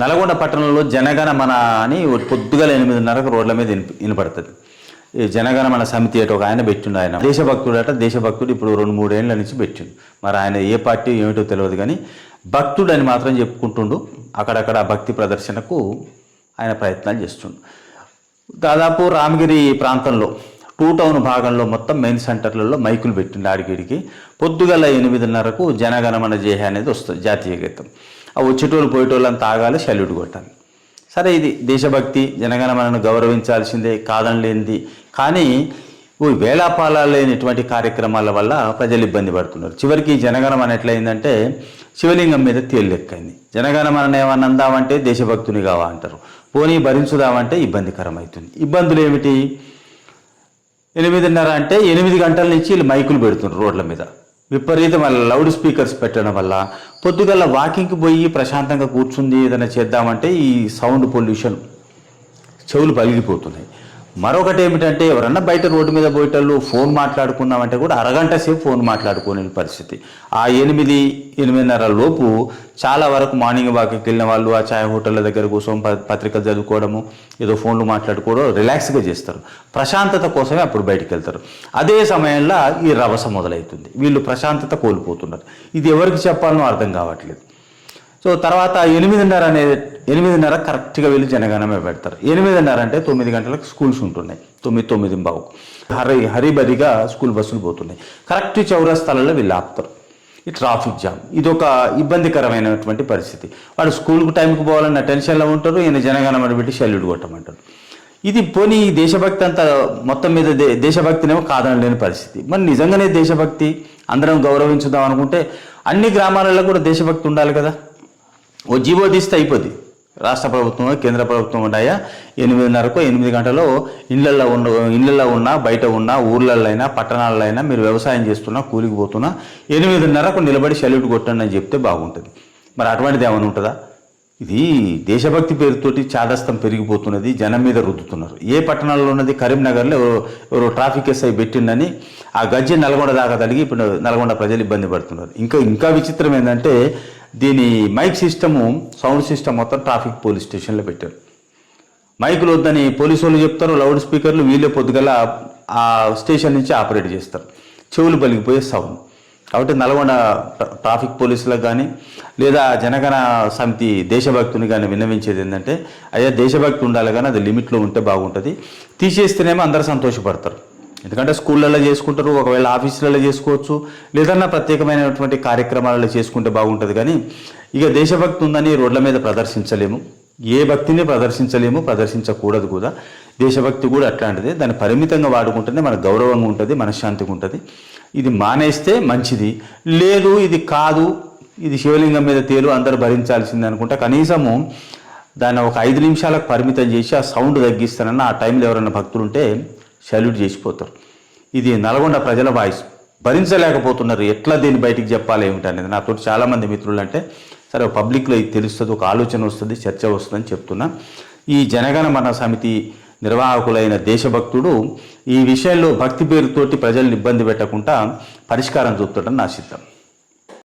నల్గొండ పట్టణంలో జనగణమన అని పొద్దుగల ఎనిమిదిన్నరకు రోడ్ల మీద వినపడుతుంది ఈ జనగణమన సమితి అటు ఒక ఆయన పెట్టిండు ఆయన. దేశభక్తుడట దేశభక్తుడు ఇప్పుడు రెండు మూడేళ్ళ నుంచి పెట్టిండు. మరి ఆయన ఏ పార్టీ ఏమిటో తెలియదు కానీ భక్తుడు అని మాత్రం చెప్పుకుంటుండు. అక్కడక్కడ భక్తి ప్రదర్శనకు ఆయన ప్రయత్నాలు చేస్తుండు. దాదాపు రామగిరి ప్రాంతంలో టూ టౌన్ భాగంలో మొత్తం మెయిన్ సెంటర్లలో మైకులు పెట్టిండు ఆడికిడికి. పొద్దుగల ఎనిమిదిన్నరకు జనగణమన జయ అనేది వస్తుంది జాతీయ గీతం. ఆ వచ్చేటోళ్ళు పోయేటోళ్ళని తాగాలి సెల్యూట్ కొట్టాలి. సరే ఇది దేశభక్తి జనగణమనను గౌరవించాల్సిందే కాదనలేనిది. కానీ ఈ వేళాపాలా లేనిటువంటి కార్యక్రమాల వల్ల ప్రజలు ఇబ్బంది పడుతున్నారు. చివరికి జనగణమన ఎట్లయిందంటే శివలింగం మీద తేలిలెక్కైంది. జనగణమన ఏమన్నా అందామంటే దేశభక్తుని కావా అంటారు. పోనీ భరించుదామంటే ఇబ్బందికరం అవుతుంది ఇబ్బందులు ఏమిటి? ఎనిమిదిన్నర అంటే ఎనిమిది గంటల నుంచి వీళ్ళు మైకులు పెడుతున్నారు రోడ్ల మీద. విపరీతమైన లౌడ్ స్పీకర్స్ పెట్టడం వల్ల పొద్దుగల వాకింగ్కి పోయి ప్రశాంతంగా కూర్చుంది ఏదైనా చేద్దామంటే ఈ సౌండ్ పొల్యూషన్ చెవులు పలిగిపోతున్నాయి మరొకటి ఏమిటంటే ఎవరన్నా బయట రోడ్డు మీద పోయేటోళ్ళు ఫోన్ మాట్లాడుకుందామంటే కూడా అరగంట సేపు ఫోన్ మాట్లాడుకునే పరిస్థితి. ఆ ఎనిమిది ఎనిమిదిన్నర లోపు చాలా వరకు మార్నింగ్ వాక్కి వెళ్ళిన వాళ్ళు ఆ ఛాయ్ హోటళ్ళ దగ్గర కూర్చొని ప- పత్రికలు చదువుకోవడము ఏదో ఫోన్లు మాట్లాడుకోవడం రిలాక్స్గా చేస్తారు. ప్రశాంతత కోసమే అప్పుడు బయటికి వెళ్తారు అదే సమయంలో ఈ రభస మొదలవుతుంది. వీళ్ళు ప్రశాంతత కోల్పోతున్నారు. ఇది ఎవరికి చెప్పాలనో అర్థం కావట్లేదు. సో తర్వాత ఎనిమిదిన్నర అనేది ఎనిమిదిన్నర కరెక్ట్గా వెళ్ళి జనగణమే పెడతారు. ఎనిమిదిన్నర అంటే తొమ్మిది గంటలకు స్కూల్స్ ఉంటున్నాయి. తొమ్మిది తొమ్మిది బావుకు హరి హరిబరిగా స్కూల్ బస్సులు పోతున్నాయి. కరెక్ట్ చౌరస్తాలలో వీళ్ళు ఆపుతారు. ఈ ట్రాఫిక్ జామ్. ఇది ఒక ఇబ్బందికరమైనటువంటి పరిస్థితి. వాడు స్కూల్కి టైంకి పోవాలన్న టెన్షన్లో ఉంటారు ఈయన జనగణమని పెట్టి శల్యుడు కొట్టమంటారు ఇది పోనీ ఈ దేశభక్తి అంతా మొత్తం మీద దే దేశభక్తినేమో కాదనలేని పరిస్థితి. మరి నిజంగానే దేశభక్తి అందరం గౌరవించుదాం అనుకుంటే అన్ని గ్రామాలలో కూడా దేశభక్తి ఉండాలి కదా? ఓ జీవో తీస్తే అయిపోద్ది. రాష్ట్ర ప్రభుత్వం కేంద్ర ప్రభుత్వం ఉన్నాయా ఎనిమిదిన్నరకు ఎనిమిది గంటలో ఇళ్ళల్లో ఉన్న ఇళ్ళల్లో ఉన్నా బయట ఉన్నా ఊర్లలో అయినా పట్టణాల్లో అయినా మీరు వ్యవసాయం చేస్తున్నా కూలికి పోతున్నా ఎనిమిదిన్నరకు నిలబడి సెల్యూట్ కొట్టండి అని చెప్తే బాగుంటుంది. మరి అటువంటిది ఏమైనా ఉంటుందా? ఇది దేశభక్తి పేరుతోటి చాదస్తం పెరిగిపోతున్నది జనం మీద రుద్దుతున్నారు. ఏ పట్టణాల్లో ఉన్నది? కరీంనగర్లో ఎవరో ఎవరో ట్రాఫిక్ ఎస్ఐ పెట్టిండని ఆ గజ్జి నల్గొండ దాకా తలిగి ఇప్పుడు నల్గొండ ప్రజలు ఇబ్బంది పడుతున్నారు. ఇంకా ఇంకా విచిత్రం ఏంటంటే దీని మైక్ సిస్టము సౌండ్ సిస్టమ్ మొత్తం ట్రాఫిక్ పోలీస్ స్టేషన్లో పెట్టారు. మైకులు వద్దని పోలీసు వాళ్ళు చెప్తారు లౌడ్ స్పీకర్లు వీళ్ళే పొద్దుగల ఆ స్టేషన్ నుంచి ఆపరేట్ చేస్తారు. చెవులు పలిగిపోయే సౌండ్. కాబట్టి నల్గొండ ట్రాఫిక్ పోలీసులకు కానీ లేదా జనగణ సమితి దేశభక్తుని కానీ విన్నవించేది ఏంటంటే అయ్యా దేశభక్తి ఉండాలి కానీ అది లిమిట్లో ఉంటే బాగుంటుంది. తీసేస్తేనేమో అందరూ సంతోషపడతారు. ఎందుకంటే స్కూళ్ళల్లో చేసుకుంటారు ఒకవేళ ఆఫీసులలో చేసుకోవచ్చు లేదన్నా ప్రత్యేకమైనటువంటి కార్యక్రమాలలో చేసుకుంటే బాగుంటుంది. కానీ ఇక దేశభక్తి ఉందని రోడ్ల మీద ప్రదర్శించలేము. ఏ భక్తిని ప్రదర్శించలేము ప్రదర్శించకూడదు కూడా. దేశభక్తి కూడా అట్లాంటిదే. దాన్ని పరిమితంగా వాడుకుంటేనే మన గౌరవంగా ఉంటుంది మనశ్శాంతిగా ఉంటుంది. ఇది మానేస్తే మంచిది. లేదు ఇది కాదు ఇది శివలింగం మీద తేలు అందరూ భరించాల్సిందే అనుకుంటే కనీసము దాన్ని ఒక ఐదు నిమిషాలకు పరిమితం చేసి ఆ సౌండ్ తగ్గిస్తానన్న ఆ టైంలో ఎవరైనా భక్తులు ఉంటే సల్యూట్ చేసిపోతారు ఇది నల్గొండ ప్రజల వాయిస్. భరించలేకపోతున్నారు. ఎట్లా దీన్ని బయటికి చెప్పాలి ఏమిటనేది నాతో చాలామంది మిత్రులు అంటే సరే పబ్లిక్లో ఇది తెలుస్తుంది ఒక ఆలోచన వస్తుంది చర్చ వస్తుందని చెప్తున్నా. ఈ జనగణమన సమితి నిర్వాహకులైన దేశభక్తుడు ఈ విషయంలో భక్తి పేరుతోటి ప్రజల్ని ఇబ్బంది పెట్టకుండా పరిష్కారం చూపుతాడని నా సిద్ధం.